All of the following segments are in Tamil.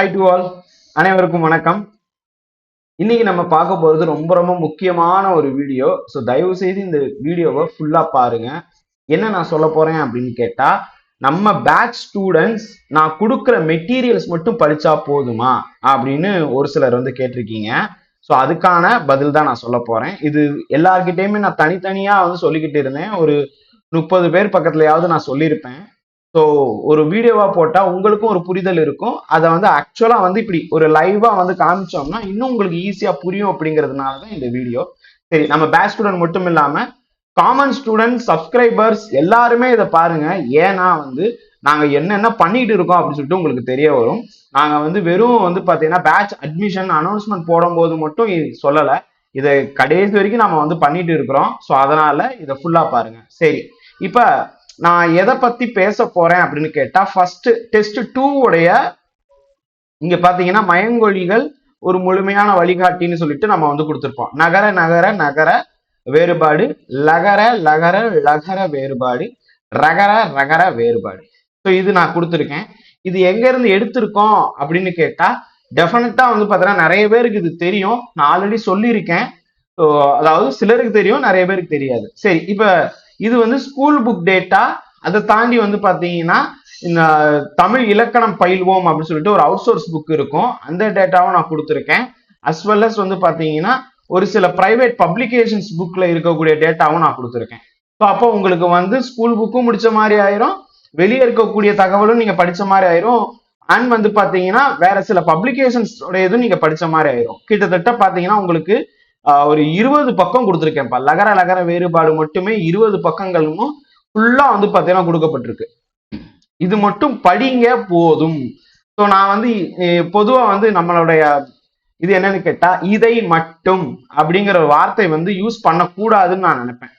ஹை டு ஆல் அனைவருக்கும் வணக்கம். இன்னைக்கு நம்ம பார்க்க போறது ரொம்ப ரொம்ப முக்கியமான ஒரு வீடியோ ஸோ தயவு செய்து இந்த வீடியோவை ஃபுல்லா பாருங்க. என்ன நான் சொல்ல போறேன் அப்படின்னு கேட்டா நம்ம பேட்ச் ஸ்டூடெண்ட்ஸ் நான் கொடுக்குற மெட்டீரியல்ஸ் மட்டும் படிச்சா போதுமா? அப்படின்னு ஒரு சிலர் வந்து கேட்டிருக்கீங்க. ஸோ அதுக்கான பதில் தான் நான் சொல்ல போறேன். இது எல்லார்கிட்டயுமே நான் தனித்தனியா வந்து சொல்லிக்கிட்டு இருந்தேன். ஒரு முப்பது பேர் பக்கத்துலயாவது நான் சொல்லியிருப்பேன். ஸோ ஒரு வீடியோவாக போட்டால் உங்களுக்கும் ஒரு புரிதல் இருக்கும். அதை வந்து ஆக்சுவலாக வந்து இப்படி ஒரு லைவாக வந்து காமிச்சோம்னா இன்னும் உங்களுக்கு ஈஸியாக புரியும் அப்படிங்கிறதுனால தான் இந்த வீடியோ. சரி நம்ம பேட்ச் ஸ்டூடெண்ட் மட்டும் இல்லாமல் காமன் ஸ்டூடெண்ட் சப்ஸ்கிரைபர்ஸ் எல்லாருமே இதை பாருங்க. ஏன்னா வந்து நாங்கள் என்னென்ன பண்ணிட்டு இருக்கோம் அப்படின்னு சொல்லிட்டு உங்களுக்கு தெரிய வரும். நாங்கள் வந்து வெறும் வந்து பார்த்தீங்கன்னா பேட்ச் அட்மிஷன் அனௌன்ஸ்மெண்ட் போடும்போது மட்டும் இது இதை கடைசி வரைக்கும் நம்ம வந்து பண்ணிட்டு இருக்கிறோம். ஸோ அதனால இதை ஃபுல்லாக பாருங்க. சரி இப்போ நான் எதை பத்தி பேச போறேன் அப்படின்னு கேட்டா ஃபர்ஸ்ட் டெஸ்ட் டூ உடைய இங்க பாத்தீங்கன்னா மயங்கொழிகள் ஒரு முழுமையான வழிகாட்டின்னு சொல்லிட்டு நம்ம வந்து கொடுத்துருப்போம். நகர நகர நகர வேறுபாடு லகர லகர லகர வேறுபாடு ரகர ரகர வேறுபாடு. ஸோ இது நான் கொடுத்துருக்கேன். இது எங்க இருந்து எடுத்திருக்கோம் அப்படின்னு கேட்டா டெஃபினட்டா வந்து பார்த்தீங்கன்னா நிறைய பேருக்கு இது தெரியும். நான் ஆல்ரெடி சொல்லியிருக்கேன். ஸோ அதாவது சிலருக்கு தெரியும் நிறைய பேருக்கு தெரியாது. சரி இப்போ இது வந்து ஸ்கூல் புக் டேட்டா அதை தாண்டி வந்து பார்த்தீங்கன்னா இந்த தமிழ் இலக்கணம் பயில்வோம் அப்படின்னு சொல்லிட்டு ஒரு அவுட் சோர்ஸ் புக் இருக்கும். அந்த டேட்டாவும் நான் கொடுத்துருக்கேன். அஸ் வெல் அஸ் வந்து பார்த்தீங்கன்னா ஒரு சில ப்ரைவேட் பப்ளிகேஷன்ஸ் புக்கில் இருக்கக்கூடிய டேட்டாவும் நான் கொடுத்துருக்கேன். ஸோ அப்போ உங்களுக்கு வந்து ஸ்கூல் புக்கும் முடிச்ச மாதிரி ஆயிரும். வெளியே இருக்கக்கூடிய தகவலும் நீங்கள் படித்த மாதிரி ஆயிரும். அண்ட் வந்து பார்த்தீங்கன்னா வேற சில பப்ளிகேஷன்ஸ் இதுவும் நீங்கள் படித்த மாதிரி ஆயிரும். கிட்டத்தட்ட பார்த்தீங்கன்னா உங்களுக்கு ஒரு இருபது பக்கம் கொடுத்துருக்கேன்ப்பா. லகர லகர வேறுபாடு மட்டுமே இருபது பக்கங்களும் ஃபுல்லா வந்து பாத்தீங்கன்னா கொடுக்கப்பட்டிருக்கு. இது மட்டும் படிங்க போதும். ஸோ நான் வந்து பொதுவா வந்து நம்மளுடைய இது என்னன்னு கேட்டா இதை மட்டும் அப்படிங்கிற வார்த்தை வந்து யூஸ் பண்ணக்கூடாதுன்னு நான் நினைப்பேன்.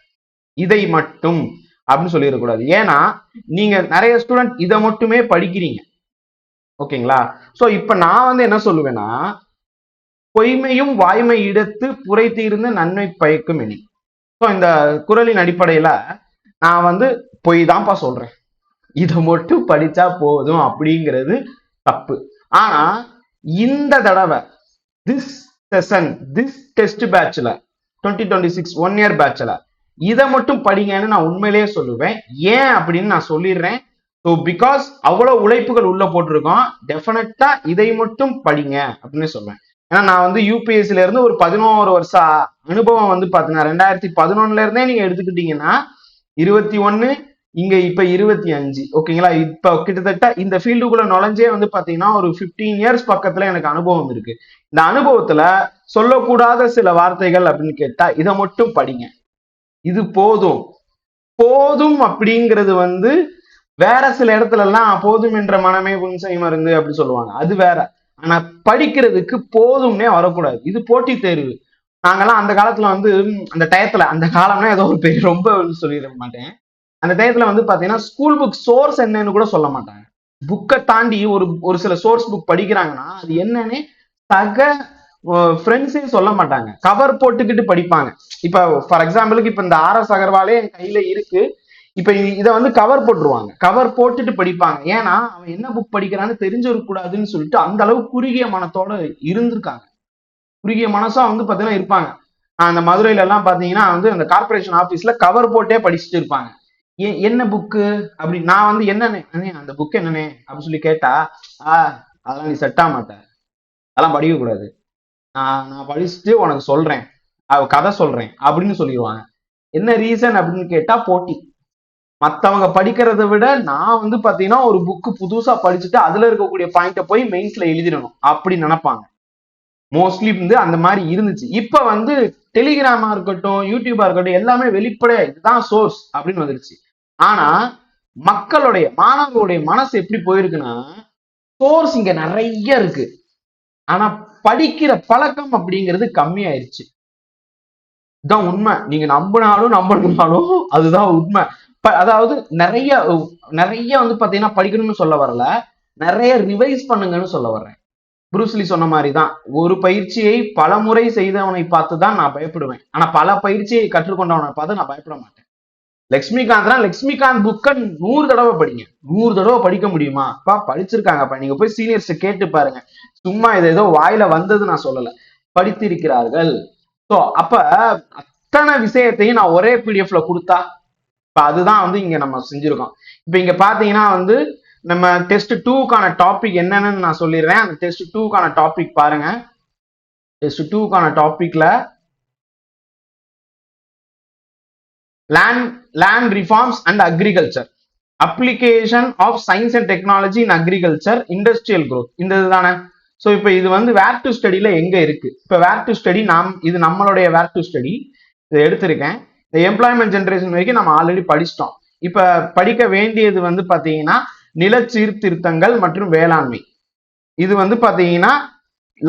இதை மட்டும் அப்படின்னு சொல்லிடக்கூடாது. ஏன்னா நீங்க நிறைய ஸ்டூடெண்ட் இதை மட்டுமே படிக்கிறீங்க. ஓகேங்களா? சோ இப்ப நான் வந்து என்ன சொல்லுவேன்னா பொய்மையும் வாய்மை இடத்து புரை தீர்ந்து நன்மை பயக்கும் எனி ஸோ இந்த குரலின் அடிப்படையில நான் வந்து பொய் தான்ப்பா சொல்றேன். இதை மட்டும் படிச்சா போதும் அப்படிங்கிறது தப்பு. ஆனா இந்த தடவை this session this test பேட்ச்ல twenty twenty six one year பேட்ச்ல இதை மட்டும் படிங்கன்னு நான் உண்மையிலேயே சொல்லுவேன். ஏன் அப்படின்னு நான் சொல்லிடுறேன். ஸோ பிகாஸ் அவ்வளோ உழைப்புகள் உள்ள போட்டிருக்கோம் டெஃபினட்டா இதை மட்டும் படிங்க அப்படின்னு சொல்லுவேன். ஏன்னா நான் வந்து யூபிஎஸ்சில இருந்து ஒரு பதினோரு வருஷம் அனுபவம் வந்து பாத்தீங்கன்னா ரெண்டாயிரத்தி பதினொன்னுல இருந்தே நீங்க எடுத்துக்கிட்டீங்கன்னா இருபத்தி ஒன்னு இங்க இப்ப இருபத்தி அஞ்சு. ஓகேங்களா? இப்ப கிட்டத்தட்ட இந்த ஃபீல்டுக்குள்ள நுழைஞ்சே வந்து பாத்தீங்கன்னா ஒரு 15 இயர்ஸ் பக்கத்துல எனக்கு அனுபவம் இருக்கு. இந்த அனுபவத்துல சொல்லக்கூடாத சில வார்த்தைகள் அப்படின்னு கேட்டா இதை மட்டும் படிங்க. இது போதும். போதும் அப்படிங்கிறது வந்து வேற சில இடத்துல எல்லாம் போதும் என்ற மனமே புன்சை மருந்து அப்படி சொல்லுவாங்க. அது வேற. ஆனா படிக்கிறதுக்கு போதும்னே வரக்கூடாது. இது போட்டி தேர்வு. நாங்கெல்லாம் அந்த காலத்துல வந்து அந்த டயத்துல அந்த காலம்னா ஏதோ ஒரு பெரிய ரொம்ப சொல்லிட மாட்டேன். அந்த டயத்துல வந்து பாத்தீங்கன்னா ஸ்கூல் புக் சோர்ஸ் என்னன்னு கூட சொல்ல மாட்டாங்க. புக்கை தாண்டி ஒரு ஒரு சில சோர்ஸ் புக் படிக்கிறாங்கன்னா அது என்னன்னு சக ஃப்ரெண்ட்ஸையும் சொல்ல மாட்டாங்க. கவர் போட்டுக்கிட்டு படிப்பாங்க. இப்ப ஃபார் எக்ஸாம்பிளுக்கு இப்ப இந்த ஆர் எஸ் அகர்வாலே என் கையில இருக்கு. இப்ப இதை வந்து கவர் போட்டுருவாங்க. கவர் போட்டுட்டு படிப்பாங்க. ஏன்னா அவன் என்ன புக் படிக்கிறான்னு தெரிஞ்சிருக்கூடாதுன்னு சொல்லிட்டு அந்த அளவு குறுகிய மனத்தோட இருந்திருக்காங்க. குறுகிய மனசா வந்து பாத்தீங்கன்னா இருப்பாங்க. அந்த மதுரையில எல்லாம் பாத்தீங்கன்னா வந்து அந்த கார்பரேஷன் ஆபீஸ்ல கவர் போட்டே படிச்சுட்டு இருப்பாங்க. ஏ- என்ன புக்கு அப்படி நான் வந்து என்னன்னு அந்த புக் என்னன்னு அப்படின்னு சொல்லி கேட்டா ஆ அதெல்லாம் நீ செட் ஆக மாட்ட. அதெல்லாம் படிக்க கூடாது. நான் நான் படிச்சுட்டு உனக்கு சொல்றேன். அவ கதை சொல்றேன். அப்படின்னு சொல்லிடுவாங்க என்ன ரீசன் அப்படின்னு கேட்டா போட்டி. மத்தவங்க படிக்கிறதை விட நான் வந்து பாத்தீங்கன்னா ஒரு புக்கு புதுசா படிச்சுட்டு அதுல இருக்கக்கூடிய பாயிண்ட போய் மெயின்ஸில் எழுதிடணும் அப்படி நினைப்பாங்க. மோஸ்ட்லி வந்து அந்த மாதிரி இருந்துச்சு. இப்ப வந்து டெலிகிராமா இருக்கட்டும் யூடியூபா இருக்கட்டும் எல்லாமே வெளிப்படையா இதுதான் சோர்ஸ் அப்படின்னு வந்துருச்சு. ஆனா மக்களுடைய மாணவர்களுடைய மனசு எப்படி போயிருக்குன்னா சோர்ஸ் இங்க நிறைய இருக்கு. ஆனா படிக்கிற பழக்கம் அப்படிங்கிறது கம்மியாயிருச்சு. இதுதான் உண்மை. நீங்க நம்பினாலும் நம்பணும்னாலும் அதுதான் உண்மை. அதாவது நிறைய நிறைய வந்து பாத்தீங்கன்னா படிக்கணும்னு சொல்ல வரல. நிறைய ரிவைஸ் பண்ணுங்கன்னு சொல்ல வர்றேன். புரூஸ்லி சொன்ன மாதிரி தான் ஒரு பயிற்சியை பல முறை செய்தவனை பார்த்து தான் நான் பயப்படுவேன். ஆனா பல பயிற்சியை கற்றுக்கொண்டவனை பார்த்து நான் பயப்பட மாட்டேன். லக்ஷ்மிகாந்த்னா லக்ஷ்மிகாந்த் புக்கை நூறு தடவை படிங்க. நூறு தடவை படிக்க முடியுமா? அப்பா படிச்சிருக்காங்கப்பா நீங்க போய் சீனியர்ஸ் கேட்டு பாருங்க. சும்மா இது ஏதோ வாயில வந்தது நான் சொல்லல. படித்திருக்கிறார்கள். ஸோ அப்ப அத்தனை விஷயத்தையும் நான் ஒரே பிடிஎஃப்ல கொடுத்தா இப்ப அதுதான் வந்து இங்க நம்ம செஞ்சிருக்கோம். இப்ப இங்க பாத்தீங்கன்னா வந்து நம்ம டெஸ்ட் டூக்கான டாபிக் என்னன்னு நான் சொல்லிடுறேன். அந்த டெஸ்ட் டூக்கான டாபிக் பாருங்க. டெஸ்ட் டூக்கான டாபிக்ல land land reforms and agriculture application of science and technology in agriculture industrial growth இந்த இதுதானே? ஸோ இப்போ இது வந்து வேர் டு ஸ்டடியில் எங்கே இருக்கு? இப்போ வேர் டு ஸ்டடி நாம் இது நம்மளுடைய வேர் டு ஸ்டடி இதை எடுத்திருக்கேன். இந்த எம்ப்ளாய்மெண்ட் ஜென்ரேஷன் வரைக்கும் நம்ம ஆல்ரெடி படிச்சிட்டோம். இப்போ படிக்க வேண்டியது வந்து பார்த்தீங்கன்னா நில சீர்திருத்தங்கள் மற்றும் வேளாண்மை. இது வந்து பார்த்தீங்கன்னா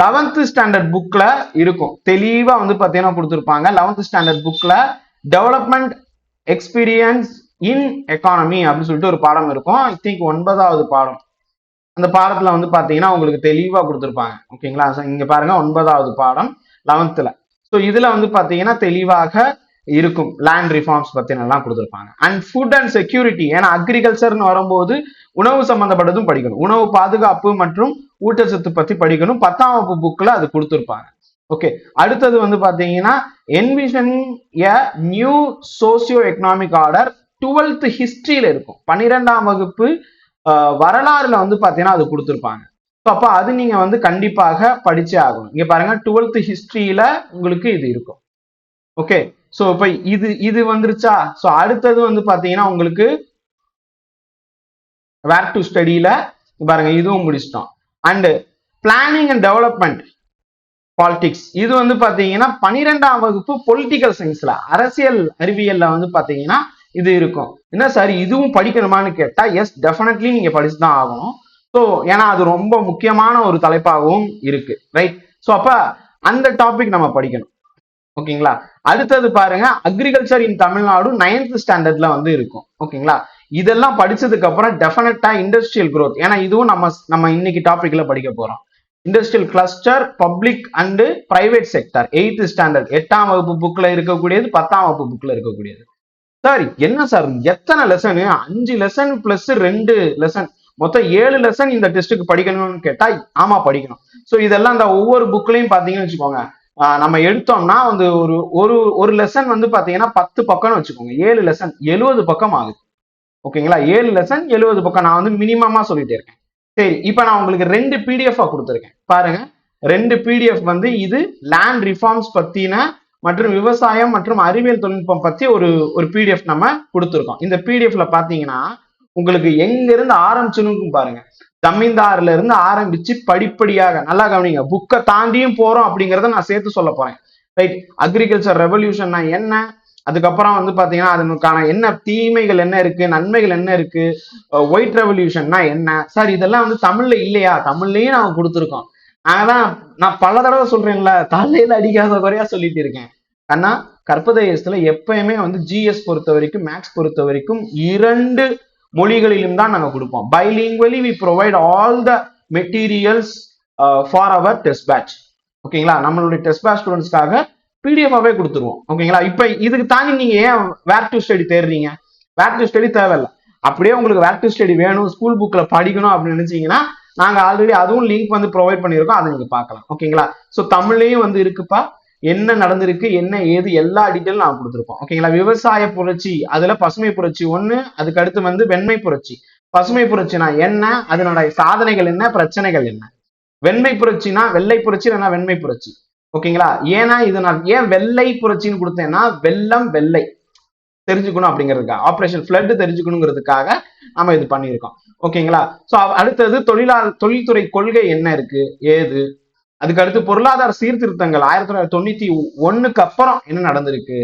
லெவன்த் ஸ்டாண்டர்ட் புக்ல இருக்கும். தெளிவா வந்து பாத்தீங்கன்னா கொடுத்துருப்பாங்க. லெவன்த் ஸ்டாண்டர்ட் புக்ல டெவலப்மெண்ட் எக்ஸ்பீரியன்ஸ் இன் எக்கானமி அப்படின்னு சொல்லிட்டு ஒரு பாடம் இருக்கும். ஐ திங்க் ஒன்பதாவது பாடம். அந்த பாடத்துல வந்து பாத்தீங்கன்னா உங்களுக்கு தெளிவா கொடுத்துருப்பாங்க. ஓகேங்களா இங்க பாருங்க ஒன்பதாவது பாடம் லெவன்த்ல ஸோ இதுல வந்து பாத்தீங்கன்னா தெளிவாக இருக்கும். லேண்ட் ரிஃபார்ம்ஸ் பத்தினெல்லாம் கொடுத்துருப்பாங்க. அண்ட் ஃபுட் அண்ட் செக்யூரிட்டி ஏன்னா அக்ரிகல்ச்சர்னு வரும்போது உணவு சம்மந்தப்பட்டதும் படிக்கணும். உணவு பாதுகாப்பு மற்றும் ஊட்டச்சத்து பத்தி படிக்கணும். பத்தாம் வகுப்பு புக்கில் அது கொடுத்துருப்பாங்க. ஓகே அடுத்தது வந்து பார்த்தீங்கன்னா envisioning a new socio economic order twelfth ஹிஸ்ட்ரியில் இருக்கும். பன்னிரெண்டாம் வகுப்பு வரலாறுல வந்து பார்த்தீங்கன்னா அது கொடுத்துருப்பாங்க. ஸோ அப்போ அது நீங்கள் வந்து கண்டிப்பாக படிச்சே ஆகணும். இங்கே பாருங்க டுவெல்த் ஹிஸ்ட்ரியில் உங்களுக்கு இது இருக்கும். ஓகே ஸோ இப்போ இது இது வந்துருச்சா? ஸோ அடுத்தது வந்து பாத்தீங்கன்னா உங்களுக்கு வேர் டு ஸ்டடியில பாருங்க இதுவும் முடிச்சிட்டோம். And planning and development politics இது வந்து பாத்தீங்கன்னா பனிரெண்டாம் வகுப்பு பொலிட்டிக்கல் சயின்ஸ்ல அரசியல் அறிவியல்ல வந்து பாத்தீங்கன்னா இது இருக்கும். என்ன சார் இதுவும் படிக்கணுமான்னு கேட்டா எஸ் டெஃபினெட்லி நீங்க படிச்சு தான் ஆகணும். ஸோ ஏன்னா அது ரொம்ப முக்கியமான ஒரு தலைப்பாகவும் இருக்கு ரைட் ஸோ அப்ப அந்த டாபிக் நம்ம படிக்கணும். ஓகேங்களா அடுத்தது பாருங்க அக்ரிகல்ச்சர் இன் தமிழ்நாடு நைன்த் ஸ்டாண்டர்ட்ல வந்து இருக்கும். ஓகேங்களா? இதெல்லாம் படிச்சதுக்கு அப்புறம் டெஃபினட்டா இண்டஸ்ட்ரியல் க்ரோத் ஏன்னா இதுவும் நம்ம நம்ம இன்னைக்கு டாபிக்ல படிக்க போறோம். Industrial cluster public and private sector eighth standard எட்டாம் வகுப்பு புக்ல இருக்கக்கூடியது பத்தாம் வகுப்பு புக்ல இருக்கக்கூடியது. சார் என்ன சார் எத்தனை லெசனு அஞ்சு லெசன் பிளஸ் ரெண்டு லெசன் மொத்தம் ஏழு லெசன் இந்த டெஸ்ட்டுக்கு படிக்கணும்னு கேட்டா ஆமா படிக்கணும். ஸோ இதெல்லாம் இந்த ஒவ்வொரு புக்லையும் பாத்தீங்கன்னு வச்சுக்கோங்க. நம்ம எடுத்தோம்னா வந்து ஒரு ஒரு ஒரு லெசன் வந்து பாத்தீங்கன்னா பத்து பக்கம்னு வச்சுக்கோங்க. ஏழு லெசன் எழுபது பக்கம் ஆகுது. ஓகேங்களா? ஏழு லெசன் எழுபது பக்கம். நான் வந்து மினிமமா சொல்லிட்டே இருக்கேன். சரி இப்போ நான் உங்களுக்கு ரெண்டு பிடிஎஃபாக கொடுத்துருக்கேன். பாருங்க. ரெண்டு பிடிஎஃப் வந்து இது லேண்ட் ரிஃபார்ம்ஸ் பத்தின மற்றும் விவசாயம் மற்றும் அறிவியல் தொழில்நுட்பம் பத்தி ஒரு ஒரு பிடிஎஃப் நம்ம கொடுத்துருக்கோம். இந்த பிடிஎஃப்ல பார்த்தீங்கன்னா உங்களுக்கு எங்க இருந்து ஆரம்பிச்சுன்னு பாருங்க. ஜமீன்தார்ல இருந்து ஆரம்பிச்சு படிப்படியாக நல்லா கவனிங்க. புக்கை தாண்டியும் போறோம் அப்படிங்கிறத நான் சேர்த்து சொல்ல போறேன். ரைட் அக்ரிகல்ச்சர் ரெவல்யூஷன்னா என்ன? அதுக்கப்புறம் வந்து பாத்தீங்கன்னா அதனுக்கான என்ன தீமைகள் என்ன இருக்கு? நன்மைகள் என்ன இருக்கு? ஒயிட் ரெவல்யூஷன்னா என்ன? சார் இதெல்லாம் வந்து தமிழ்ல இல்லையா? தமிழ்லயும் நாங்க கொடுத்துருக்கோம். அதான் நான் பல தடவை சொல்றேன்ல தலையில அடிக்காத குறையா சொல்லிட்டு இருக்கேன். ஆனா கற்பதயத்துல எப்பயுமே வந்து ஜிஎஸ் பொறுத்த வரைக்கும் மேக்ஸ் பொறுத்த வரைக்கும் இரண்டு மொழிகளிலும் தான் நாங்கள் கொடுப்போம். Bilingually we provide all the materials for our test batch ஓகேங்களா நம்மளுடைய டெஸ்ட் பேட்ச் ஸ்டூடெண்ட்ஸ்க்காக பிடிஎஃபாவே கொடுத்துருவோம். ஓகேங்களா இப்போ இதுக்கு தாண்டி நீங்கள் ஏன் வேர் டு ஸ்டடி தேடுறீங்க? வேர் டு ஸ்டடி தேவையில்ல. அப்படியே உங்களுக்கு வேர் டு ஸ்டடி வேணும் ஸ்கூல் புக்கில் படிக்கணும் அப்படின்னு நினச்சிங்கன்னா நாங்கள் ஆல்ரெடி அதுவும் லிங்க் வந்து ப்ரொவைட் பண்ணியிருக்கோம். அதை நீங்கள் பார்க்கலாம். ஓகேங்களா ஸோ தமிழ்லையும் வந்து இருக்குப்பா. என்ன நடந்திருக்கு என்ன ஏது எல்லா டீட்டெயிலும் நான் கொடுத்துருப்போம். ஓகேங்களா விவசாய புரட்சி அதுல பசுமை புரட்சி ஒண்ணு அதுக்கு அடுத்து வந்து வெண்மை புரட்சி. பசுமை புரட்சினா என்ன? அதனுடைய சாதனைகள் என்ன? பிரச்சனைகள் என்ன? வெண்மை புரட்சினா வெள்ளை புரட்சி இல்லைன்னா வெண்மை புரட்சி. ஓகேங்களா ஏன்னா இது நான் ஏன் வெள்ளை புரட்சின்னு கொடுத்தேன்னா வெள்ளம் வெள்ளை. தெரிஞ்சுக்கணும் அப்படிங்கிறதுக்காக. ஆப்ரேஷன் ஃபிளட் தெரிஞ்சுக்கணுங்கிறதுக்காக நம்ம இது பண்ணியிருக்கோம். ஓகேங்களா ஸோ அடுத்தது தொழிலாளர் தொழில்துறை கொள்கை என்ன இருக்கு? ஏது? அதுக்கு அடுத்து பொருளாதார சீர்திருத்தங்கள். ஆயிரத்தி தொள்ளாயிரத்தி தொண்ணூத்தி ஒண்ணுக்கு அப்புறம் என்ன நடந்திருக்கு?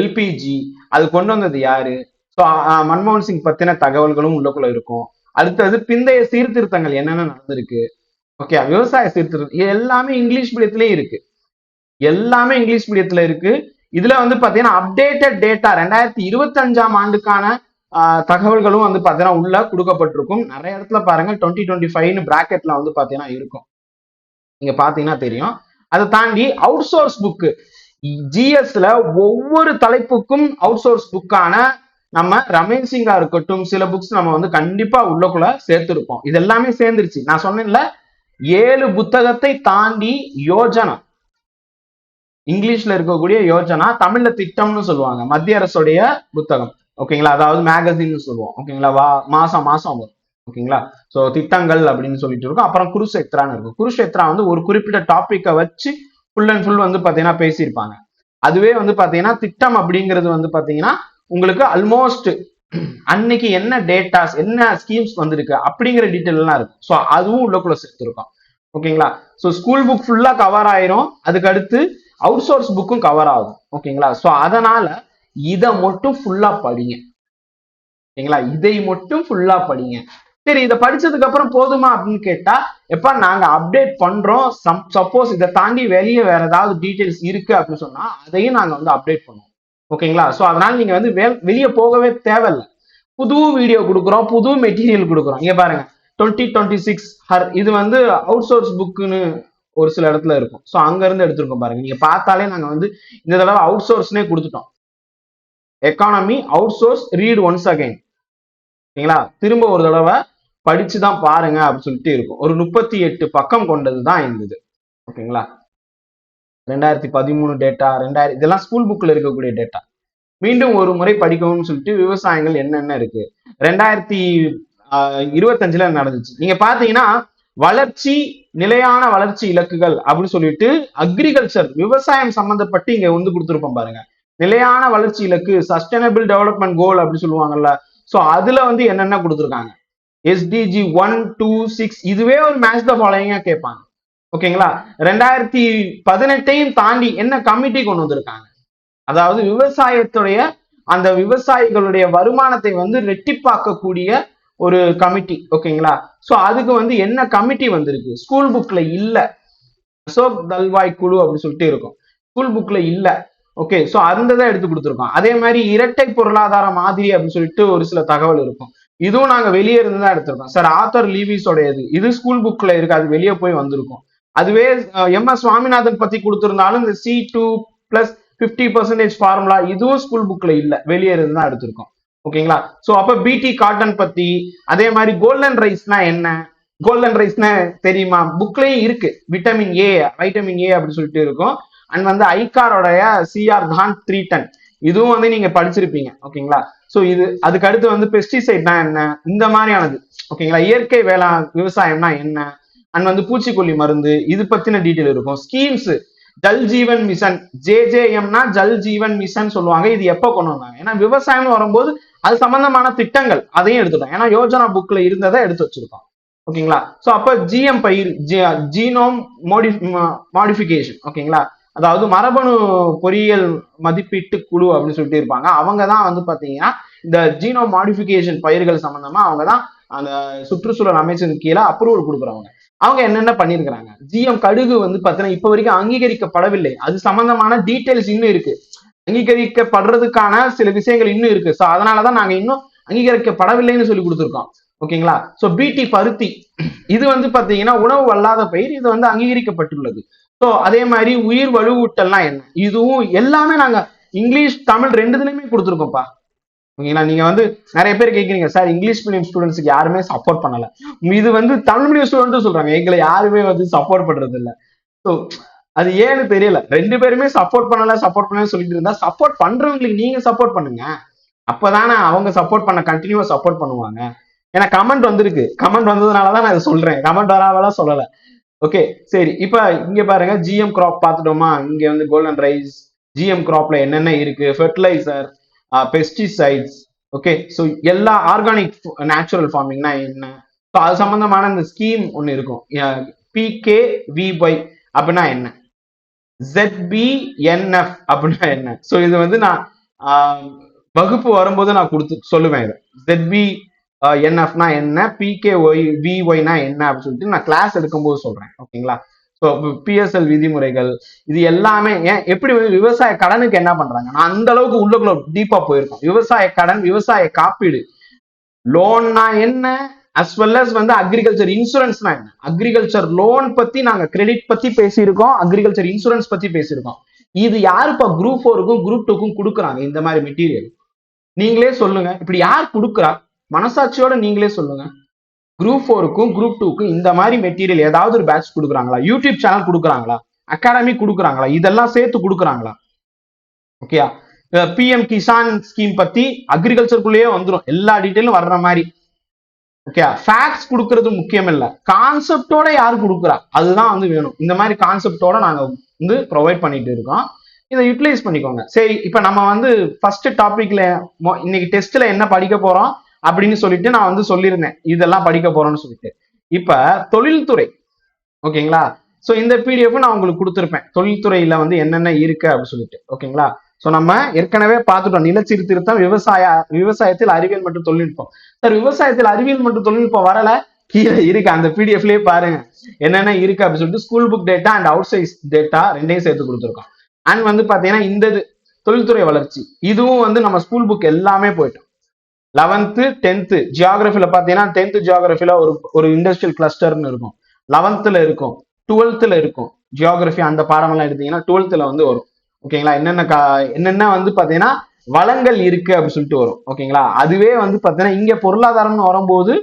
எல்பிஜி அது கொண்டு வந்தது யாரு? ஸோ மன்மோகன் சிங் பத்தின தகவல்களும் உள்ளக்குள்ள இருக்கும். அடுத்தது பிந்தைய சீர்திருத்தங்கள் என்னென்ன நடந்திருக்கு? ஓகே விவசாய சீர்திருத்தம் இது எல்லாமே இங்கிலீஷ் மீடியத்திலே இருக்கு. எல்லாமே இங்கிலீஷ் மீடியத்துல இருக்கு. இதுல வந்து பாத்தீங்கன்னா அப்டேட்டட் டேட்டா ரெண்டாயிரத்தி இருபத்தி அஞ்சாம் ஆண்டுக்கான தகவல்களும் வந்து பாத்தீங்கன்னா உள்ள கொடுக்கப்பட்டிருக்கும். நிறைய இடத்துல பாருங்க டுவெண்ட்டி டுவெண்ட்டி ஃபைவ்னு பிராக்கெட்ல வந்து பாத்தீங்கன்னா இருக்கும். நீங்க பாத்தீங்கன்னா தெரியும். அதை தாண்டி அவுட் சோர்ஸ் புக்கு ஜிஎஸ்ல ஒவ்வொரு தலைப்புக்கும் அவுட் சோர்ஸ் புக்கான நம்ம ரமேஷ் சிங்கா இருக்கட்டும் சில புக்ஸ் நம்ம வந்து கண்டிப்பா உள்ளக்குள்ள சேர்த்திருப்போம். இது எல்லாமே சேர்ந்துருச்சு. நான் சொன்னேன்ல ஏழு புத்தகத்தை தாண்டி யோஜனா. இங்கிலீஷ்ல இருக்கக்கூடிய யோஜனா தமிழ்ல திட்டம்னு சொல்லுவாங்க மத்திய அரசுடைய புத்தகம். ஓகேங்களா? அதாவது மேகசின்னு சொல்லுவோம். ஓகேங்களா? வா மாசம் மாசம் வரும். ஓகேங்களா? ஸோ திட்டங்கள் அப்படின்னு சொல்லிட்டு இருக்கும். அப்புறம் குருஷேத்ரான்னு இருக்கும். குருஷேத்ரா வந்து ஒரு குறிப்பிட்ட டாப்பிக்கை வச்சு ஃபுல் அண்ட் ஃபுல் வந்து பார்த்தீங்கன்னா பேசியிருப்பாங்க. அதுவே வந்து பார்த்தீங்கன்னா திட்டம் அப்படிங்கிறது வந்து பார்த்தீங்கன்னா உங்களுக்கு அல்மோஸ்ட் அன்னைக்கு என்ன டேட்டாஸ் என்ன ஸ்கீம்ஸ் வந்திருக்கு அப்படிங்கிற டீட்டெயில் எல்லாம் இருக்கும். ஸோ அதுவும் உள்ளக்குள்ள சேர்த்துருக்கோம். ஓகேங்களா? ஸோ ஸ்கூல் புக் ஃபுல்லாக கவர் ஆயிரும். அதுக்கு அடுத்து அவுட் சோர்ஸ் புக்கும் கவர் ஆகும். ஓகேங்களா? ஸோ அதனால இதை மட்டும் ஃபுல்லாக படிங்க. ஓகேங்களா? இதை மட்டும் ஃபுல்லாக படிங்க. சரி இதை படிச்சதுக்கு அப்புறம் போதுமா அப்படின்னு கேட்டா எப்ப நாங்க அப்டேட் பண்றோம். சப்போஸ் இதை தாண்டி வெளியே வேற ஏதாவது டீடைல்ஸ் இருக்கு அப்படின்னு சொன்னா அதையும் நாங்க வந்து அப்டேட் பண்ணுவோம். ஓகேங்களா? ஸோ அதனால நீங்க வந்து வெளியே போகவே தேவையில்ல. புது வீடியோ கொடுக்குறோம் புது மெட்டீரியல் கொடுக்குறோம். இங்க பாருங்க. டுவெண்ட்டி டுவெண்ட்டி சிக்ஸ் ஹர் இது வந்து அவுட் சோர்ஸ் புக்குன்னு ஒரு சில இடத்துல இருக்கும். ஸோ அங்கேருந்து எடுத்துருக்கோம் எடுத்திருக்கோம் பாருங்க. நீங்க பார்த்தாலே நாங்கள் வந்து இந்த தடவை அவுட் சோர்ஸ்னே கொடுத்துட்டோம். Economy outsource read once again ஓகேங்களா? திரும்ப ஒரு தடவை படிச்சு தான் பாருங்க அப்படின்னு சொல்லிட்டு இருக்கும். ஒரு முப்பத்தி எட்டு பக்கம் கொண்டது தான் இருந்தது ஓகேங்களா ரெண்டாயிரத்தி பதிமூணு டேட்டா ரெண்டாயிரம் இதெல்லாம் ஸ்கூல் புக்கில் இருக்கக்கூடிய டேட்டா மீண்டும் ஒரு முறை படிக்கணும்னு சொல்லிட்டு விவசாயங்கள் என்னென்ன இருக்கு? ரெண்டாயிரத்தி இருபத்தஞ்சுல நடந்துச்சு. நீங்க பாத்தீங்கன்னா வளர்ச்சி நிலையான வளர்ச்சி இலக்குகள் அப்படின்னு சொல்லிட்டு அக்ரிகல்ச்சர் விவசாயம் சம்பந்தப்பட்டு இங்க வந்து கொடுத்துருப்போம் பாருங்க. நிலையான வளர்ச்சி இலக்கு சஸ்டைனபிள் டெவலப்மெண்ட் கோல் அப்படின்னு சொல்லுவாங்கல்ல. ஸோ அதுல வந்து என்னென்ன கொடுத்துருக்காங்க? எஸ்டிஜி ஒன் டூ சிக்ஸ் இதுவே ஒரு மேட்ச் த ஃபாலோயிங்கா கேட்பாங்க. ஓகேங்களா ரெண்டாயிரத்தி பதினெட்டையும் தாண்டி என்ன கமிட்டி கொண்டு வந்திருக்காங்க? அதாவது விவசாயத்துடைய அந்த விவசாயிகளுடைய வருமானத்தை வந்து ரெட்டிப்பாக்கக்கூடிய ஒரு கமிட்டி ஓகேங்களா ஸோ அதுக்கு வந்து என்ன கமிட்டி வந்திருக்கு? ஸ்கூல் புக்ல இல்ல. அசோக் தல்வாய் குழு அப்படின்னு சொல்லிட்டு இருக்கும். ஸ்கூல் புக்ல இல்ல. ஓகே ஸோ அந்த தான் எடுத்து கொடுத்துருக்கோம் அதே மாதிரி இரட்டை பொருளாதார மாதிரி அப்படின்னு சொல்லிட்டு ஒரு சில தகவல் இருக்கும். இதுவும் நாங்க வெளியே இருந்து தான் எடுத்திருக்கோம். சார் ஆத்தர் லீவிஸோடையது இது ஸ்கூல் புக்ல இருக்கு. அது வெளியே போய் வந்திருக்கும். அதுவே எம் எஸ் சுவாமிநாதன் பத்தி கொடுத்திருந்தாலும் இந்த C two plus fifty percentage formula இதுவும் ஸ்கூல் புக்ல இல்ல. வெளியே இருந்து தான் எடுத்திருக்கோம். ஓகேங்களா? ஸோ அப்ப பிடி காட்டன் பத்தி அதே மாதிரி கோல்டன் ரைஸ்னா என்ன? கோல்டன் ரைஸ்னா தெரியுமா? புக்லயும் இருக்கு. விட்டமின் ஏ வைட்டமின் ஏ அப்படின்னு சொல்லிட்டு இருக்கும். அண்ட் வந்து ஐகாரோடைய சிஆர் தான் த்ரீ டன் இதுவும் வந்து நீங்க படிச்சிருப்பீங்க. ஓகேங்களா? ஸோ இது அதுக்கு அடுத்து வந்து பெஸ்டிசைட்னா என்ன? இந்த மாதிரியானது. ஓகேங்களா இயற்கை வேளாண் விவசாயம்னா என்ன? அண்ட் வந்து பூச்சிக்கொல்லி மருந்து இது பத்தின டீட்டெயில் இருக்கும். ஸ்கீம்ஸ் ஜல் ஜீவன் மிஷன் ஜேஜேஎம்னா ஜல் ஜீவன் மிஷன் சொல்லுவாங்க. இது எப்போ கொண்டு வந்தாங்க? ஏன்னா விவசாயம்னு வரும்போது அது சம்பந்தமான திட்டங்கள் அதையும் எடுத்துட்டோம். ஏன்னா யோஜனா புக்ல இருந்ததை எடுத்து வச்சிருக்கோம். ஓகேங்களா சோ அப்போ ஜிஎம் பயிர் ஜீனோம் மோடி மாடிஃபிகேஷன் ஓகேங்களா அதாவது மரபணு பொறியியல் மதிப்பீட்டு குழு அப்படின்னு சொல்லிட்டு இருப்பாங்க. அவங்க தான் வந்து பாத்தீங்கன்னா இந்த ஜீனோ மாடிஃபிகேஷன் பயிர்கள் சம்பந்தமா அவங்க தான் அந்த சுற்றுச்சூழல் அமைச்சின் கீழே அப்ரூவல் கொடுக்குறவங்க. அவங்க என்னென்ன பண்ணிருக்கிறாங்க ஜிஎம் கடுகு வந்து பாத்தீங்கன்னா இப்ப வரைக்கும் அங்கீகரிக்கப்படவில்லை. அது சம்பந்தமான டீட்டெயில்ஸ் இன்னும் இருக்கு. அங்கீகரிக்கப்படுறதுக்கான சில விஷயங்கள் இன்னும் இருக்கு. ஸோ அதனாலதான் நாங்க இன்னும் அங்கீகரிக்கப்படவில்லைன்னு சொல்லி கொடுத்துருக்கோம். ஓகேங்களா? சோ பிடி பருத்தி. இது வந்து பாத்தீங்கன்னா உணவு அல்லாத பயிர். இது வந்து அங்கீகரிக்கப்பட்டுள்ளது. ஸோ அதே மாதிரி உயிர் வலுவூட்டல்லாம் என்ன? இதுவும் எல்லாமே நாங்க இங்கிலீஷ் தமிழ் ரெண்டுதுலையுமே கொடுத்துருக்கோம்ப்பா. ஓகேங்களா? நீங்க வந்து நிறைய பேர் கேட்குறீங்க சார் இங்கிலீஷ் மீடியம் ஸ்டூடெண்ட்ஸுக்கு யாருமே சப்போர்ட் பண்ணல. இது வந்து தமிழ் மீடியம் ஸ்டூடெண்ட்டும் சொல்றாங்க. எங்களை யாருமே வந்து சப்போர்ட் பண்றது இல்லை ஸோ அது ஏன்னு தெரியல. ரெண்டு பேருமே சப்போர்ட் பண்ணல சப்போர்ட் பண்ணல சொல்லிட்டு இருந்தா சப்போர்ட் பண்றவங்களுக்கு நீங்க சப்போர்ட் பண்ணுங்க. அப்பதானே அவங்க சப்போர்ட் பண்ண கண்டினியூவா சப்போர்ட் பண்ணுவாங்க. ஏன்னா கமெண்ட் வந்திருக்கு. கமெண்ட் வந்ததுனாலதான் நான் இதை சொல்றேன். கமெண்ட் வராமலாம் சொல்லலை. ஓகே சரி. இப்போ இங்க பாருங்க ஜிஎம் கிராப் பார்த்துட்டோமா? இங்க வந்து கோல்டன் ரைஸ் ஜிஎம் கிராப்ல என்னென்ன இருக்கு? ஃபெர்டிலைசர் பெஸ்டிசைட்ஸ் ஓகே ஸோ எல்லா ஆர்கானிக் நேச்சுரல் ஃபார்மிங்னா என்ன? ஸோ அது சம்பந்தமான இந்த ஸ்கீம் ஒன்று இருக்கும். பிகே விஒய் அப்படின்னா என்ன? ZBNF அப்படின்னா என்ன? ஸோ இது வந்து நான் வகுப்பு வரும்போது நான் கொடுத்து சொல்லுவேன் இதை. ZB என்எஃப்னா என்ன? பிகே ஒய் விஒய்னா என்ன அப்படின்னு சொல்லிட்டு நான் கிளாஸ் எடுக்கும்போது சொல்றேன். ஓகேங்களா ஸோ பிஎஸ்எல் விதிமுறைகள் இது எல்லாமே ஏன் எப்படி வந்து விவசாய கடனுக்கு என்ன பண்றாங்க? நான் அந்த அளவுக்கு உள்ளுக்குள்ள டீப்பா போயிருக்கோம். விவசாய கடன் விவசாய காப்பீடு. லோன்னா என்ன? அஸ் வெல் அஸ் வந்து அக்ரிகல்ச்சர் இன்சூரன்ஸ்னா என்ன? அக்ரிகல்ச்சர் லோன் பத்தி நாங்க கிரெடிட் பத்தி பேசியிருக்கோம். அக்ரிகல்ச்சர் இன்சூரன்ஸ் பத்தி பேசியிருக்கோம். இது யாருப்பா குரூப் ஃபோருக்கும் குரூப் டூக்கும் கொடுக்குறாங்க இந்த மாதிரி மெட்டீரியல் நீங்களே சொல்லுங்க. இப்படி யார் கொடுக்குறா? மனசாட்சியோட நீங்களே சொல்லுங்க. குரூப் ஃபோருக்கும் குரூப் டூக்கும் இந்த மாதிரி மெட்டீரியல் ஏதாவது ஒரு பேட்ச் கொடுக்குறாங்களா? யூடியூப் சேனல் கொடுக்குறாங்களா? அகாடமி கொடுக்குறாங்களா? இதெல்லாம் சேர்த்து கொடுக்குறாங்களா? ஓகேயா பிஎம் கிசான் ஸ்கீம் பத்தி அக்ரிகல்ச்சருக்குள்ளேயே வந்துடும் எல்லா டீட்டெயிலும் வர்ற மாதிரி. ஓகே ஃபேக்ட்ஸ் கொடுக்கறது முக்கியம் இல்லை. கான்செப்டோட யார் கொடுக்குறா? அதுதான் வந்து வேணும். இந்த மாதிரி கான்செப்டோட நாங்கள் வந்து ப்ரொவைட் பண்ணிட்டு இருக்கோம். இதை யூட்டிலைஸ் பண்ணிக்கோங்க. சரி இப்போ நம்ம வந்து ஃபர்ஸ்ட் டாபிக்ல இன்னைக்கு டெஸ்ட்ல என்ன படிக்க போறோம்? அப்படின்னு சொல்லிட்டு நான் வந்து சொல்லியிருந்தேன். இதெல்லாம் படிக்க போறோம்னு சொல்லிட்டு. இப்ப தொழில்துறை ஓகேங்களா? ஸோ இந்த பிடிஎஃப் நான் உங்களுக்கு கொடுத்துருப்பேன். தொழில்துறையில வந்து என்னென்ன இருக்கு அப்படின்னு சொல்லிட்டு ஓகேங்களா? ஸோ நம்ம ஏற்கனவே பார்த்துட்டோம். நிலச்சீர்திருத்தம் விவசாய விவசாயத்தில் அறிவியல் மற்றும் தொழில்நுட்பம். சார் விவசாயத்தில் அறிவியல் மற்றும் தொழில்நுட்பம் வரல? கீழே இருக்கு. அந்த பிடிஎஃப்லயே பாருங்க. என்னென்ன இருக்கு அப்படின்னு சொல்லிட்டு school book data and outside data ரெண்டையும் சேர்த்து கொடுத்துருக்கோம். அண்ட் வந்து பாத்தீங்கன்னா இந்த இது தொழில்துறை வளர்ச்சி. இதுவும் வந்து நம்ம ஸ்கூல் புக் எல்லாமே போயிட்டோம். லெவன்த்து டென்த்து ஜியாகிரபில பார்த்தீங்கன்னா டென்த்து ஜியாகிரபில ஒரு ஒரு இண்டஸ்ட்ரியல் கிளஸ்டர்னு இருக்கும். லெவன்த்தில் இருக்கும். டுவெல்த்தில் இருக்கும். ஜியாகிரபி அந்த பாடமெல்லாம் எடுத்தீங்கன்னா டுவெல்த்தில் வந்து வரும். ஓகேங்களா? என்னென்ன கா என்னென்ன வந்து பார்த்தீங்கன்னா வளங்கள் இருக்கு அப்படின்னு சொல்லிட்டு வரும். ஓகேங்களா? அதுவே வந்து பார்த்தீங்கன்னா இங்கே பொருளாதாரம்னு வரும்போது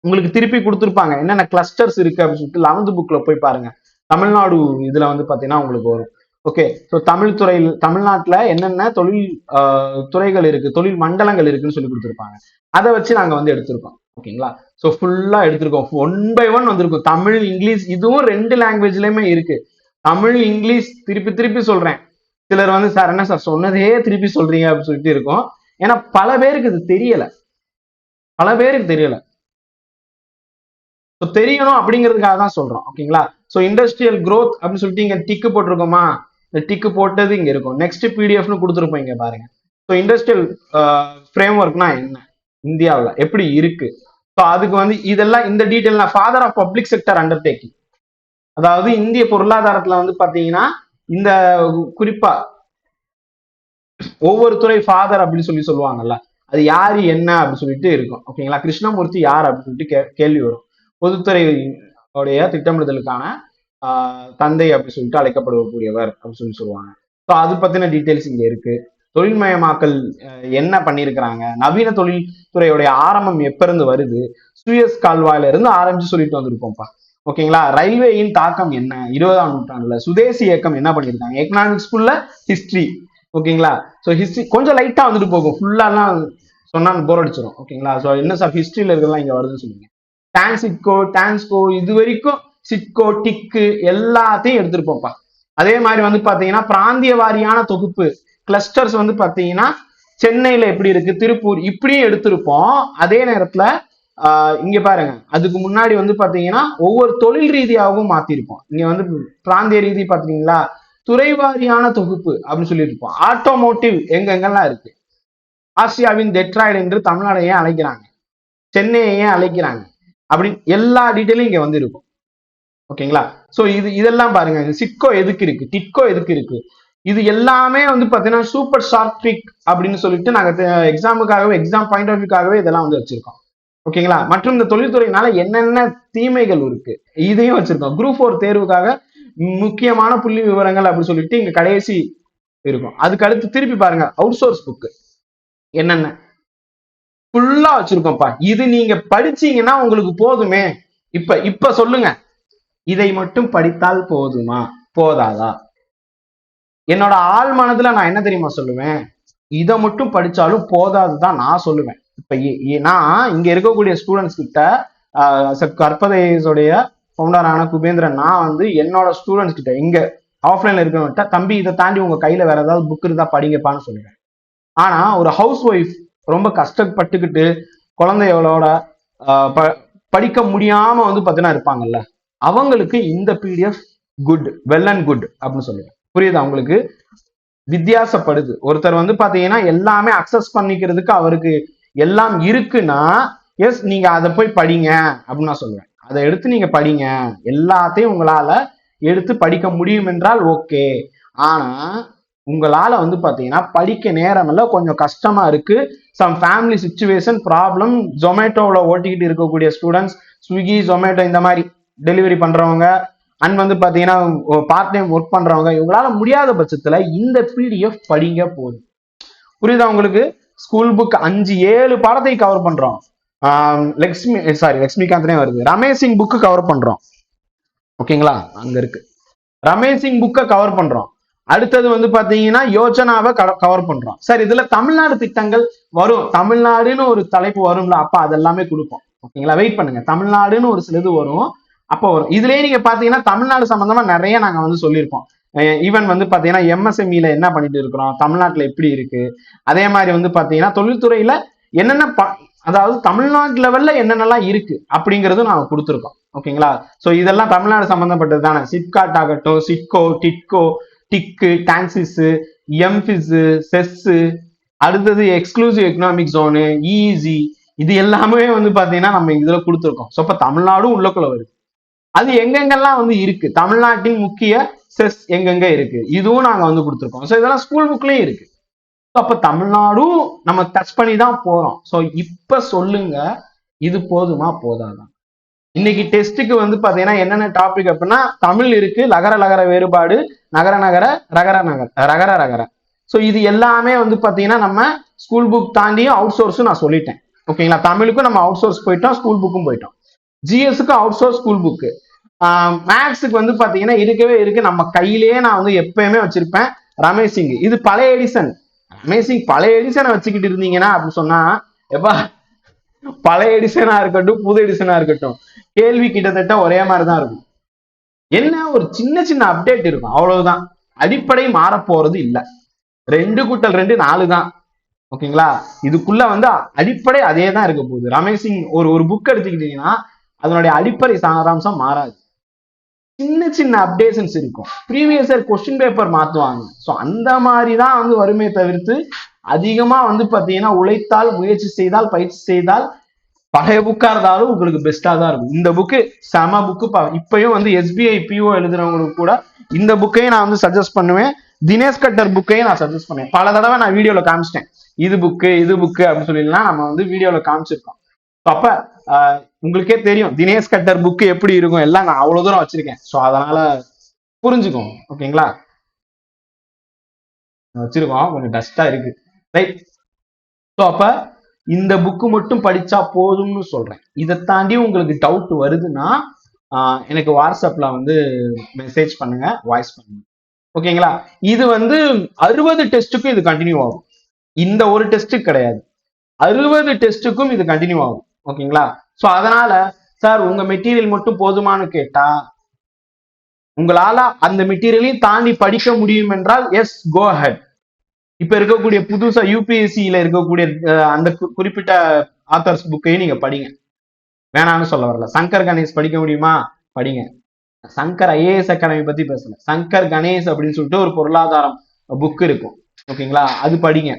உங்களுக்கு திருப்பி கொடுத்துருப்பாங்க. என்னென்ன கிளஸ்டர்ஸ் இருக்கு அப்படின்னு சொல்லிட்டு லெவன்த் புக்கில் போய் பாருங்க. தமிழ்நாடு இதில் வந்து பார்த்தீங்கன்னா உங்களுக்கு வரும். ஓகே ஸோ தமிழ் துறையில் தமிழ்நாட்டில் என்னென்ன தொழில் ஆஹ், துறைகள் இருக்கு தொழில் மண்டலங்கள் இருக்குன்னு சொல்லி கொடுத்துருப்பாங்க. அதை வச்சு நாங்கள் வந்து எடுத்திருக்கோம். ஓகேங்களா ஸோ ஃபுல்லாக எடுத்திருக்கோம். ஒன் பை ஒன் வந்திருக்கும். தமிழ் இங்கிலீஷ் இதுவும் ரெண்டு லாங்குவேஜ்லயுமே இருக்கு. தமிழ் இங்கிலீஷ் திருப்பி திருப்பி சொல்றேன். சிலர் வந்து சார் என்ன சார் சொன்னதே திருப்பி சொல்றீங்க அப்படின்னு சொல்லிட்டு இருக்கோம். ஏன்னா பல பேருக்கு இது தெரியல. பல பேருக்கு தெரியல. ஸோ தெரியணும் அப்படிங்கிறதுக்காக தான் சொல்றோம். ஓகேங்களா ஸோ இண்டஸ்ட்ரியல் க்ரோத் அப்படின்னு சொல்லிட்டு இங்க டிக்கு போட்டிருக்கோமா? டிக்கு போட்டது இங்க இருக்கும். நெக்ஸ்ட் பிடிஎஃப்னு கொடுத்துருப்போம் இங்க பாருங்க. ஸோ இண்டஸ்ட்ரியல் ஃப்ரேம் ஒர்க்னா என்ன? இந்தியாவில் எப்படி இருக்கு? ஸோ அதுக்கு வந்து இதெல்லாம் இந்த டீட்டெயில் நான் father of public sector undertaking அதாவது இந்திய பொருளாதாரத்தில் வந்து பார்த்தீங்கன்னா இந்த குறிப்பா ஒவ்வொரு துறை ஃபாதர் அப்படின்னு சொல்லி சொல்லுவாங்கல்ல அது யாரு என்ன அப்படின்னு சொல்லிட்டு இருக்கும். ஓகேங்களா கிருஷ்ணமூர்த்தி யார் அப்படின்னு சொல்லிட்டு கே கேள்வி வரும். பொதுத்துறை உடைய திட்டமிடுதலுக்கான தந்தை அப்படின்னு சொல்லிட்டு அழைக்கப்படக்கூடியவர் அப்படின்னு சொல்லி சொல்லுவாங்க. ஸோ அது பத்தின டீட்டெயில்ஸ் இங்க இருக்கு. தொழில்மயமாக்கல் என்ன பண்ணியிருக்கிறாங்க நவீன தொழில்துறையுடைய ஆரம்பம் எப்பிருந்து வருது? சுயஸ் கால்வாயில இருந்து ஆரம்பிச்சு சொல்லிட்டு வந்திருக்கோம்ப்பா. ஓகேங்களா? ரயில்வேயின் தாக்கம் என்ன? இருபதாம் நூற்றாண்டுல சுதேசி இயக்கம் என்ன பண்ணியிருக்காங்க எக்கனாமிக் ஸ்கூல்ல ஹிஸ்டரி ஓகேங்களா? ஸோ ஹிஸ்டரி கொஞ்சம் லைட்டா வந்துட்டு போகும். ஃபுல்லாலாம் சொன்னா போர் அடிச்சிடும் ஓகேங்களா? ஸோ என்ன சார் ஹிஸ்டரியில இருக்கிறதெல்லாம் இங்க வருதுன்னு சொல்லுங்க. டான்சிக்கோ டான்ஸ்கோ இது வரைக்கும் சிட்கோ டிக்கு எல்லாத்தையும் எடுத்திருப்போம்ப்பா. அதே மாதிரி வந்து பாத்தீங்கன்னா பிராந்திய வாரியான தொகுப்பு கிளஸ்டர்ஸ் வந்து பாத்தீங்கன்னா சென்னையில எப்படி இருக்கு திருப்பூர் இப்படியும் எடுத்திருப்போம். அதே நேரத்துல ஆஹ் இங்க பாருங்க. அதுக்கு முன்னாடி வந்து பாத்தீங்கன்னா ஒவ்வொரு தொழில் ரீதியாகவும் மாத்திருப்போம். இங்க வந்து பிராந்திய ரீதி பாத்தீங்களா? துறைவாரியான தொகுப்பு அப்படின்னு சொல்லியிருப்போம். ஆட்டோமோட்டிவ் எங்கெங்கெல்லாம் இருக்கு? ஆசியாவின் டெட்ராய்டு என்று தமிழ்நாடு ஏன் அழைக்கிறாங்க? சென்னையை ஏன் அழைக்கிறாங்க? அப்படின்னு எல்லா டீட்டெயிலும் இங்க வந்து இருக்கும் ஓகேங்களா? சோ இது இதெல்லாம் பாருங்க. சிட்கோ எதுக்கு இருக்கு? டிட்கோ எதுக்கு இருக்கு? இது எல்லாமே வந்து பாத்தீங்கன்னா சூப்பர் ஷார்ட் ட்ரிக் அப்படின்னு சொல்லிட்டு நாங்கள் எக்ஸாமுக்காகவே எக்ஸாம் பாயிண்ட் ஆஃப் வியூக்காகவே இதெல்லாம் வந்து வச்சிருக்கோம். ஓகேங்களா? மற்றும் இந்த தொழில்துறையினால என்னென்ன தீமைகள் இருக்கு? இதையும் வச்சிருக்கோம். குரூப் ஃபோர் தேர்வுக்காக முக்கியமான புள்ளி விவரங்கள் அப்படின்னு சொல்லிட்டு இங்க கடைசி இருக்கும். அதுக்கு அடுத்து திருப்பி பாருங்க. அவுட் சோர்ஸ் புக்கு என்னென்ன? ஃபுல்லா வச்சிருக்கோம்ப்பா. இது நீங்க படிச்சீங்கன்னா உங்களுக்கு போதுமே. இப்ப இப்ப சொல்லுங்க. இதை மட்டும் படித்தால் போதுமா? போதாதா? என்னோட ஆள் மனதுல நான் என்ன தெரியுமா சொல்லுவேன்? இதை மட்டும் படிச்சாலும் போதாதுதான் நான் சொல்லுவேன். இப்ப நான் இங்க இருக்கக்கூடிய ஸ்டூடெண்ட்ஸ் கிட்ட கற்பதையுடைய ஃபவுண்டரான குபேந்திரன் நான் வந்து என்னோட ஸ்டூடெண்ட்ஸ் கிட்ட இங்க ஆஃப்லைன்ல இருக்கிறவங்கிட்ட தம்பி இதை தாண்டி உங்க கையில வேற ஏதாவது புக் இருந்தா படிங்கப்பான்னு சொல்லுவேன். ஆனா ஒரு ஹவுஸ் ஒய்ஃப் ரொம்ப கஷ்டப்பட்டுக்கிட்டு குழந்தைகளோட ஆஹ், ப- படிக்க முடியாம வந்து பார்த்தீங்கன்னா இருப்பாங்கல்ல? அவங்களுக்கு இந்த PDF good well and good அப்படின்னு சொல்லுவேன் புரியுது அவங்களுக்கு வித்தியாசப்படுது. ஒருத்தர் வந்து பாத்தீங்கன்னா எல்லாமே அக்சஸ் பண்ணிக்கிறதுக்கு அவருக்கு எல்லாம் இருக்குன்னா எஸ் நீங்க அதை போய் படிங்க அப்படின்னு நான் சொல்லுவேன். அதை எடுத்து நீங்க படிங்க. எல்லாத்தையும் உங்களால எடுத்து படிக்க முடியும் என்றால் ஓகே ஆனா உங்களால வந்து பாத்தீங்கன்னா படிக்க நேரம் எல்லாம் கொஞ்சம் கஷ்டமா இருக்கு. சம் ஃபேமிலி சுச்சுவேஷன் ப்ராப்ளம் ஜொமேட்டோவில் ஓட்டிக்கிட்டு இருக்கக்கூடிய ஸ்டூடெண்ட்ஸ் ஸ்விக்கி ஜொமேட்டோ இந்த மாதிரி. டெலிவரி பண்றவங்க அண்ட் வந்து பாத்தீங்கன்னா பார்ட் டைம் ஒர்க் பண்றவங்க இவங்களால முடியாத பட்சத்துல இந்த பிடிஎஃப் படிங்க போதும். புரியுதா உங்களுக்கு? ஸ்கூல் புக் அஞ்சு ஏழு பாடத்தை கவர் பண்றோம். லக்ஷ்மி சாரி லக்ஷ்மிகாந்தனே வருது. ரமேஷிங் புக்கு கவர் பண்றோம். ஓகேங்களா? அங்க இருக்கு. ரமேஷ் சிங் புக்கை கவர் பண்றோம். அடுத்தது வந்து பாத்தீங்கன்னா யோஜனாவை கவர் பண்றோம். சார் இதுல தமிழ்நாடு திட்டங்கள் வரும். தமிழ்நாடுன்னு ஒரு தலைப்பு வரும்ல அப்ப அதெல்லாமே கொடுப்போம். ஓகேங்களா? வெயிட் பண்ணுங்க. தமிழ்நாடுன்னு ஒரு சிலது வரும். அப்போ வரும் இதுலயே நீங்க பாத்தீங்கன்னா தமிழ்நாடு சம்பந்தமா நிறைய நாங்க வந்து சொல்லியிருப்போம் ஈவன் வந்து பாத்தீங்கன்னா எம்எஸ்எம்இல என்ன பண்ணிட்டு இருக்கிறோம்? தமிழ்நாட்டுல எப்படி இருக்கு? அதே மாதிரி வந்து பாத்தீங்கன்னா தொழில்துறையில என்னென்ன ப- அதாவது தமிழ்நாட்டு லெவல்ல என்னென்னலாம் இருக்கு அப்படிங்கறதும் நாங்க கொடுத்துருக்கோம். ஓகேங்களா? சோ இதெல்லாம் தமிழ்நாடு சம்பந்தப்பட்டது தானே சிப்காட் ஆகட்டும் சிட்கோ டிட்கோ டிக்கு டான்சிஸ் எம்ஃபிஸ் செஸ்ஸு அடுத்தது எக்ஸ்க்ளூசிவ் எக்கனாமிக் ஜோனு ஈஸி இது எல்லாமே வந்து பாத்தீங்கன்னா நம்ம இதுல கொடுத்துருக்கோம். ஸோ அப்ப தமிழ்நாடும் உள்ளக்குள்ள வருது. அது எங்கெங்கெல்லாம் வந்து இருக்கு? தமிழ்நாட்டின் முக்கிய செஸ் எங்கெங்க இருக்கு? இதுவும் நாங்க வந்து கொடுத்துருக்கோம். ஸோ இதெல்லாம் ஸ்கூல் புக்லயும் இருக்கு. அப்ப தமிழ்நாடும் நம்ம டச் பண்ணி தான் போறோம். ஸோ இப்ப சொல்லுங்க இது போதுமா போதாதான் இன்னைக்கு டெஸ்ட்டுக்கு வந்து பாத்தீங்கன்னா என்னென்ன டாபிக் அப்படின்னா தமிழ் இருக்கு லகர லகர வேறுபாடு நகர நகர ரகர நகர ரகர ரகர. ஸோ இது எல்லாமே வந்து பாத்தீங்கன்னா நம்ம ஸ்கூல் புக் தாண்டியும் அவுட் சோர்ஸும் நான் சொல்லிட்டேன். ஓகேங்களா தமிழுக்கும் நம்ம அவுட் சோர்ஸ் போயிட்டோம் ஸ்கூல் புக்கும் போயிட்டோம். ஜிஎஸ்க்கு அவுட் சோர்ஸ் ஸ்கூல் புக்கு மேக்ஸுக்கு வந்து பார்த்தீங்கன்னா இருக்கவே இருக்கு. நம்ம கையிலேயே நான் வந்து எப்பயுமே வச்சிருப்பேன். ரமேஷ் சிங் இது பழைய எடிசன் ரமேஷ் சிங் பழைய எடிசனை வச்சுக்கிட்டு இருந்தீங்கன்னா அப்படின்னு சொன்னா எப்பா பழைய எடிசனா இருக்கட்டும் புது எடிசனா இருக்கட்டும் கேள்வி கிட்டத்தட்ட ஒரே மாதிரி தான் இருக்கும். என்ன ஒரு சின்ன சின்ன அப்டேட் இருக்கும். அவ்வளவுதான். அடிப்படை மாறப்போறது போறது ரெண்டு கூட்டல் ரெண்டு நாலு தான் ஓகேங்களா? இதுக்குள்ள வந்து அடிப்படை அதே தான் இருக்க போகுது. ரமேஷ் சிங் ஒரு ஒரு புக் எடுத்துக்கிட்டீங்கன்னா அதனுடைய அடிப்படை சாராம்சம் மாறாது. சின்ன சின்ன அப்டேஷன்ஸ் இருக்கும். ப்ரீவியஸ் இயர் கொஸ்டின் பேப்பர் மாற்றுவாங்க ஸோ அந்த மாதிரி தான் வந்து வருமே தவிர்த்து அதிகமா வந்து பார்த்தீங்கன்னா உழைத்தால் முயற்சி செய்தால் பயிற்சி செய்தால் பழைய புக்காக இருந்தாலும் உங்களுக்கு பெஸ்ட்டாக தான் இருக்கும். இந்த புக்கு செம புக்கு இப்பயும் வந்து எஸ்பிஐ பிஓ எழுதுறவங்களுக்கு கூட இந்த புக்கையும் நான் வந்து சஜஸ்ட் பண்ணுவேன். தினேஷ் கட்டர் புக்கையும் நான் சஜஸ்ட் பண்ணுவேன். பல தடவை நான் வீடியோவில் காமிச்சிட்டேன். இது புக்கு இது புக்கு அப்படின்னு சொல்லிலாம் நம்ம வந்து வீடியோவில் காமிச்சிருக்கோம். அப்போ ஆஹ், உங்களுக்கே தெரியும். தினேஷ் கட்டர் புக்கு எப்படி இருக்கும்? எல்லாம் நான் அவ்வளவு தூரம் வச்சிருக்கேன். ஸோ அதனால புரிஞ்சுக்கும். ஓகேங்களா வச்சிருக்கோம். கொஞ்சம் டஸ்டா இருக்கு. ரைட் ஸோ அப்ப இந்த புக்கு மட்டும் படிச்சா போதும்னு சொல்றேன். இதை தாண்டி உங்களுக்கு டவுட் வருதுன்னா எனக்கு வாட்ஸ்அப்ல வந்து மெசேஜ் பண்ணுங்க. வாய்ஸ் பண்ணுங்க. ஓகேங்களா இது வந்து அறுபது டெஸ்ட்டுக்கும் இது கண்டினியூ ஆகும். இந்த ஒரு டெஸ்ட்டு கிடையாது. அறுபது டெஸ்ட்டுக்கும் இது கண்டினியூ ஆகும். ஓகேங்களா ஸோ அதனால சார் உங்க மெட்டீரியல் மட்டும் போதுமான்னு கேட்டா உங்களால அந்த மெட்டீரியலையும் தாண்டி படிக்க முடியும் என்றால் எஸ் கோ ஹெட் இப்ப இருக்கக்கூடிய புதுசா யூபிஎஸ்சியில இருக்கக்கூடிய அந்த குறிப்பிட்ட ஆத்தர்ஸ் புக்கையும் நீங்க படிங்க. வேணாம்னு சொல்ல வரல. சங்கர் கணேஷ் படிக்க முடியுமா? படிங்க. சங்கர் ஐஏஎஸ் அகாடமி பத்தி பேசல. சங்கர் கணேஷ் அப்படின்னு சொல்லிட்டு ஒரு பொருளாதாரம் புக் இருக்கும். ஓகேங்களா? அது படிங்க.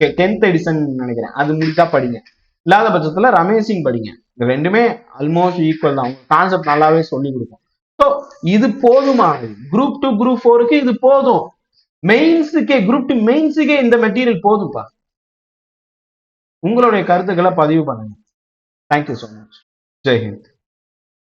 டென்த் எடிஷன் நினைக்கிறேன். அது முடித்தா படிங்க. இல்லாத பட்சத்துல ரமேஷ் சிங் படிங்க. இந்த ரெண்டுமே ஆல்மோஸ்ட் ஈக்குவல் தான். கான்செப்ட் நல்லாவே சொல்லி கொடுக்கும். ஸோ இது போதுமானது குரூப் டூ குரூப் ஃபோருக்கு இது போதும். மெயின்ஸுக்கே குரூப் டூ மெயின்ஸுக்கே இந்த மெட்டீரியல் போதும்ப்பா உங்களுடைய கருத்துக்களை பதிவு பண்ணுங்க. Thank you so much Jai Hind